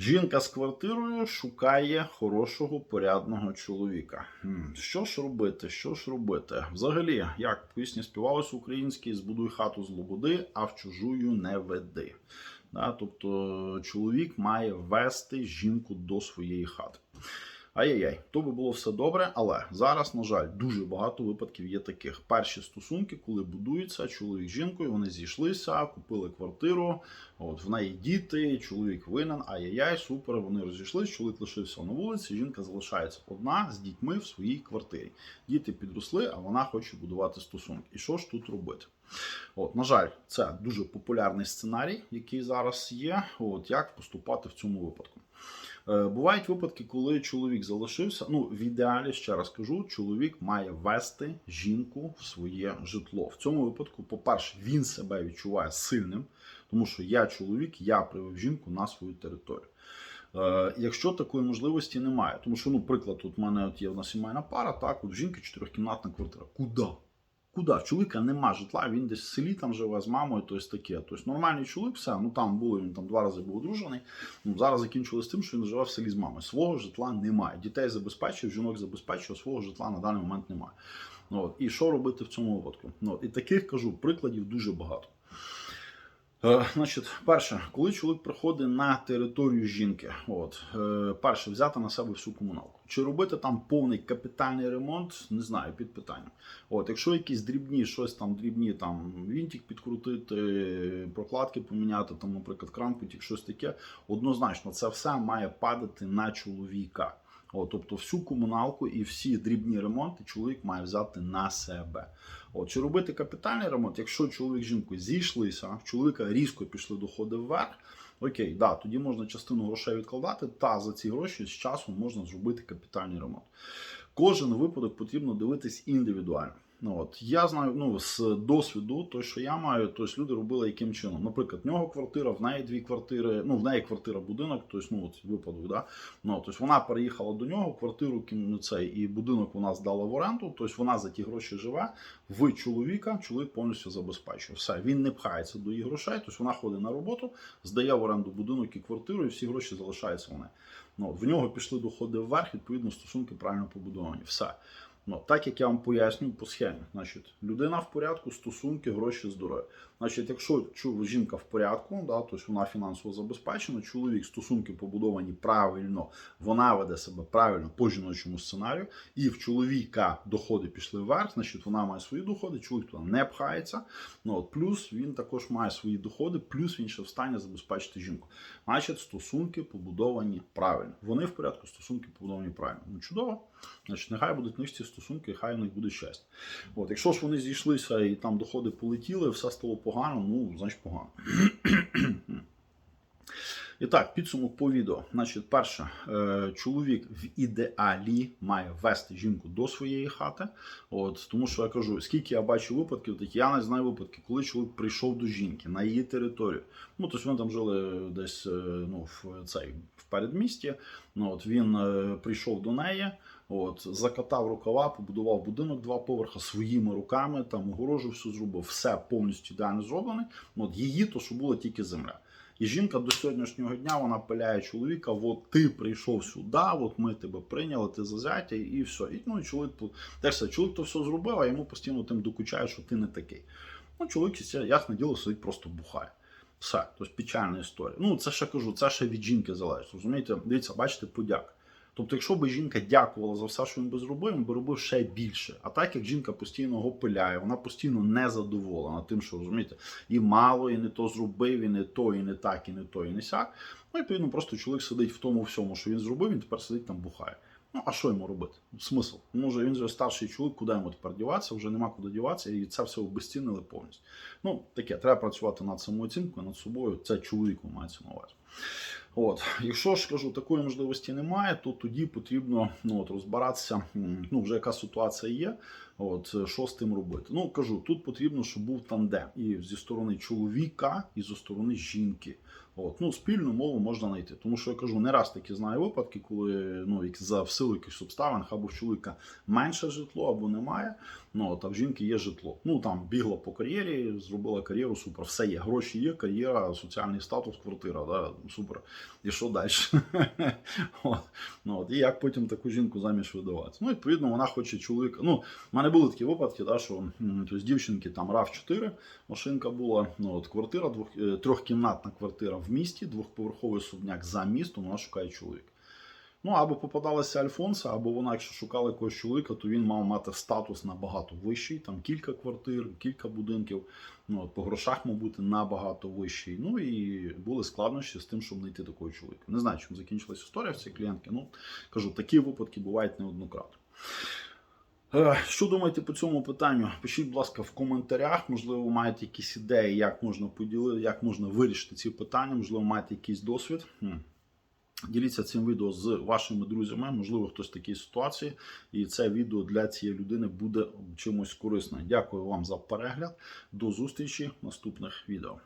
Жінка з квартирою шукає хорошого порядного чоловіка. Що ж робити? Що ж робити? Взагалі, як пісні співалось українській, збудуй хату з лободи, а в чужую не веди. Да, тобто чоловік має вести жінку до своєї хати. Ай-яй-яй, то би було все добре, але зараз, на жаль, дуже багато випадків є таких. Перші стосунки, коли будуються чоловік з жінкою, вони зійшлися, купили квартиру, от в неї діти, чоловік винен, ай-яй-яй, супер, вони розійшлися, чоловік лишився на вулиці, жінка залишається одна з дітьми в своїй квартирі. Діти підросли, а вона хоче будувати стосунки. І що ж тут робити? От, на жаль, це дуже популярний сценарій, який зараз є. От як поступати в цьому випадку. Е, Бувають випадки, коли чоловік залишився. Ну, в ідеалі, ще раз кажу, чоловік має вести жінку в своє житло. В цьому випадку, по-перше, він себе відчуває сильним, тому що я чоловік, я привів жінку на свою територію. Е, якщо такої можливості немає, тому що, ну, приклад, тут в мене от є в нас сімейна пара, так, от жінки чотирьохкімнатна квартира. Куди? Куди? В чоловіка нема житла, він десь в селі там живе з мамою, тобто таке. Тобто нормальний чоловік, все, ну там були, він там два рази був одружений. Ну, зараз закінчили з тим, що він живе в селі з мамою. Свого житла немає. Дітей забезпечує, жінок забезпечує, свого житла на даний момент немає. Ну. І що робити в цьому випадку? Ну. І таких кажу, прикладів дуже багато. Е, значить, перше, коли чоловік приходить на територію жінки, от е, перше, взяти на себе всю комуналку. Чи робити там повний капітальний ремонт, не знаю, під питанням. От, якщо якісь дрібні, щось там дрібні, там вінтик підкрутити, прокладки поміняти, там, наприклад, кран щось таке, однозначно, це все має падати на чоловіка. От, тобто всю комуналку і всі дрібні ремонти чоловік має взяти на себе. От, чи робити капітальний ремонт, якщо чоловік з жінкою зійшлися, в чоловіка різко пішли доходи вверх. Окей, да, тоді можна частину грошей відкладати, та за ці гроші з часом можна зробити капітальний ремонт. Кожен випадок потрібно дивитись індивідуально. Ну, от, Я знаю ну, з досвіду, то, що я маю, тобто люди робили яким чином. Наприклад, в нього квартира, в неї дві квартири, ну, в неї квартира будинок, тобто, ну, от, випадок, да? ну, тобто вона переїхала до нього, квартиру ким- цей, і будинок вона здала в оренду, тобто вона за ті гроші живе, в чоловіка, чоловік повністю забезпечує. Все, він не пхається до її грошей, тобто вона ходить на роботу, здає в оренду будинок і квартиру, і всі гроші залишаються в неї. Ну, от, в нього пішли доходи вверх, відповідно, стосунки правильно побудовані. Все. Ну, так як я вам пояснюю по схемі, значить, людина в порядку, стосунки, гроші, здоров'я. Значить, якщо жінка в порядку, да, тобто вона фінансово забезпечена, чоловік стосунки побудовані правильно, вона веде себе правильно по жіночому сценарію, і в чоловіка доходи пішли вверх, значить вона має свої доходи, чоловік туди не пхається. Ну, от, плюс він також має свої доходи, плюс він ще встане забезпечити жінку. Значить, стосунки побудовані правильно. Вони в порядку, стосунки побудовані правильно. Ну, чудово. Значить, нехай будуть в них ці стосунки, хай у них буде щастя. От, якщо ж вони зійшлися і там доходи полетіли, все стало погано, ну, значить погано. І так, підсумок по відео. Значить, перше, е, чоловік в ідеалі має вести жінку до своєї хати. От, тому що я кажу, скільки я бачу випадків, так я не знаю випадки, коли чоловік прийшов до жінки на її територію. Ну, тобто вони там жили десь е, ну, в цей в передмісті. Ну, от він е, прийшов до неї. От, закатав рукава, побудував будинок два поверха своїми руками, там огорожу все зробив, все повністю ідеально зроблене. От її то, що була тільки земля. І жінка до сьогоднішнього дня вона пиляє чоловіка: от ти прийшов сюди, от ми тебе прийняли, ти зазяття, і все. І ну і чоловік теж все, чоловік то все зробив, а йому постійно тим докучає, що ти не такий. Ну, чоловік ясне діло сидить, просто бухає. Все, тобто печальна історія. Ну, це ще кажу, це ще від жінки залежить. Розумієте, дивіться, бачите, подяк. Тобто, якщо б жінка дякувала за все, що він би зробив, він би робив ще більше. А так як жінка постійно його пиляє, вона постійно не задоволена тим, що розумієте, і мало, і не то зробив, і не то, і не так, і не то, і не сяк. Ну, відповідно, просто чоловік сидить в тому всьому, що він зробив, він тепер сидить там бухає. Ну, а що йому робити? Смисл? Може, він же старший чоловік, куди йому тепер діватися, вже нема куди діватися, і це все обезцінили повністю. Ну, таке, треба працювати над самооцінкою, над собою. Це чоловіку мається на увазі. От, якщо ж кажу, такої можливості немає, то тоді потрібно ну, от, розбиратися, ну, вже яка ситуація є, от, що з тим робити. Ну, кажу, тут потрібно, щоб був тандем і зі сторони чоловіка, і зі сторони жінки. От, ну, спільну мову можна знайти. Тому що я кажу, не раз такі знаю випадки, коли ну, за в силу якихось обставин або в чоловіка менше житло, або немає. Ну, от, а в жінки є житло. Ну там бігла по кар'єрі, зробила кар'єру, супер, все є. Гроші є, кар'єра, соціальний статус, квартира. Да, супер. І що далі? і як потім таку жінку заміж видавати? Ну, відповідно, вона хоче чоловіка. Ну, в мене були такі випадки, да, що тобто, дівчинки там рав 4 машинка була. Ну, от, квартира, двох, е, трьохкімнатна квартира в місті, двохповерховий особняк за містом, вона шукає чоловіка. Ну, або попадалася Альфонса, або вона, якщо шукала якогось чоловіка, то він мав мати статус набагато вищий, там кілька квартир, кілька будинків. Ну, от, по грошах, мав бути набагато вищий. Ну і були складнощі з тим, щоб знайти такого чоловіка. Не знаю, чим закінчилась історія в цій клієнтки. Ну, кажу, такі випадки бувають неоднократно. Е, Що думаєте по цьому питанню? Пишіть, будь ласка, в коментарях. Можливо, маєте якісь ідеї, як можна поділити, як можна вирішити ці питання, можливо, маєте якийсь досвід. Діліться цим відео з вашими друзями, можливо, хтось в такій ситуації, і це відео для цієї людини буде чимось корисним. Дякую вам за перегляд. До зустрічі в наступних відео.